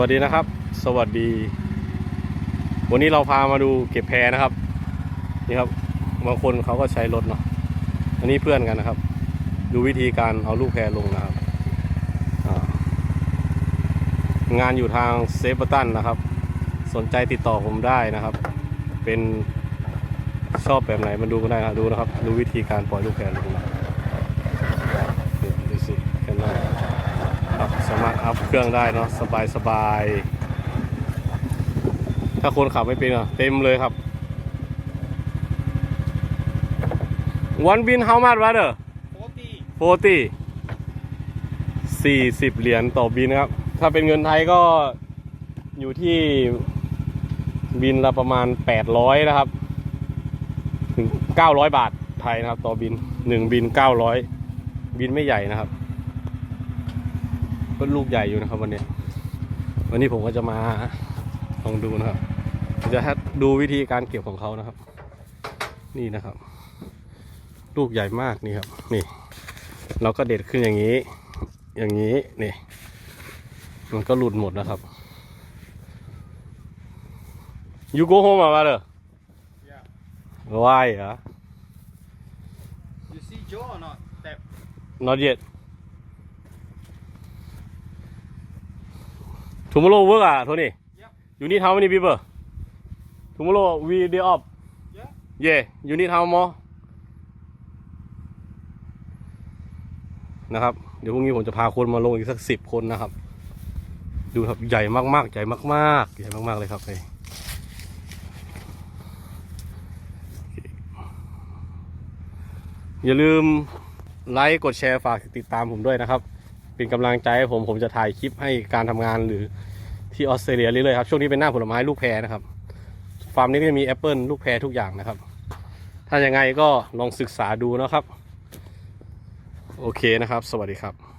วัสดีนะครับ สวัสดี วันนี้เราพามาดูเก็บแพนะครับ นี่ครับบางคนเขาก็ใช้รถเนาะอันนี้เพื่อนกันนะครับ ดูวิธีการเอาลูกแพลงนะครับงานอยู่ทางเซฟเบอร์ตันนะครับ สนใจติดต่อผมได้นะครับ เป็นชอบแบบไหนมาดูกันได้นะครับดูนะครับ ดูวิธีการปล่อยลูกแพลลงนะดูดูสิกันได้ ครับสามารถ อัพเครื่องได้เนาะสบายสบายถ้าคนขับไม่เป็นอะเต็มเลยครับ one bin how much brother โอ้ตี40 40 เหรียญต่อบินครับ ถ้าเป็นเงินไทยก็อยู่ที่บินละประมาณ 800 นะครับ ถึง 900 บาทไทยนะครับ ต่อบิน 1 บิน 900 บินไม่ใหญ่นะครับ ก็ลูกใหญ่อยู่นะครับวันนี้ วันนี้ผมก็จะมาลองดูนะครับจะให้ดูวิธีการเก็บของเขานะครับ นี่นะครับ ลูกใหญ่มากนี่ครับ นี่ เราก็เด็ดขึ้นอย่างนี้ อย่างนี้นี่ มันก็หลุดหมดนะครับ you go home มาเด้อ Yeah. why เหรอ you see Joe or not that not yet tomorrow work อะโทนี่ Yep. you need how many people tomorrow we day off yeah yeah you need how more นะครับ เดี๋ยวพรุ่งนี้ผมจะพาคนมาลงอีกสักสิบคนนะครับ ดูครับใหญ่มากๆ ใหญ่มากๆ ใหญ่มากๆเลยครับเลยอย่าลืมไลค์ กดแชร์ ฝากติดตามผมด้วยนะครับ เป็นกำลังใจให้ผมผมจะถ่ายคลิปให้การทำงานหรือที่ออสเตรเลียเรื่อยๆครับช่วงนี้เป็นหน้าผลไม้ลูกแพรนะครับฟาร์มนี้ก็จะมีแอปเปิลลูกแพรทุกอย่างนะครับ ถ้าอย่างไงก็ลองศึกษาดูนะครับ โอเคนะครับ สวัสดีครับ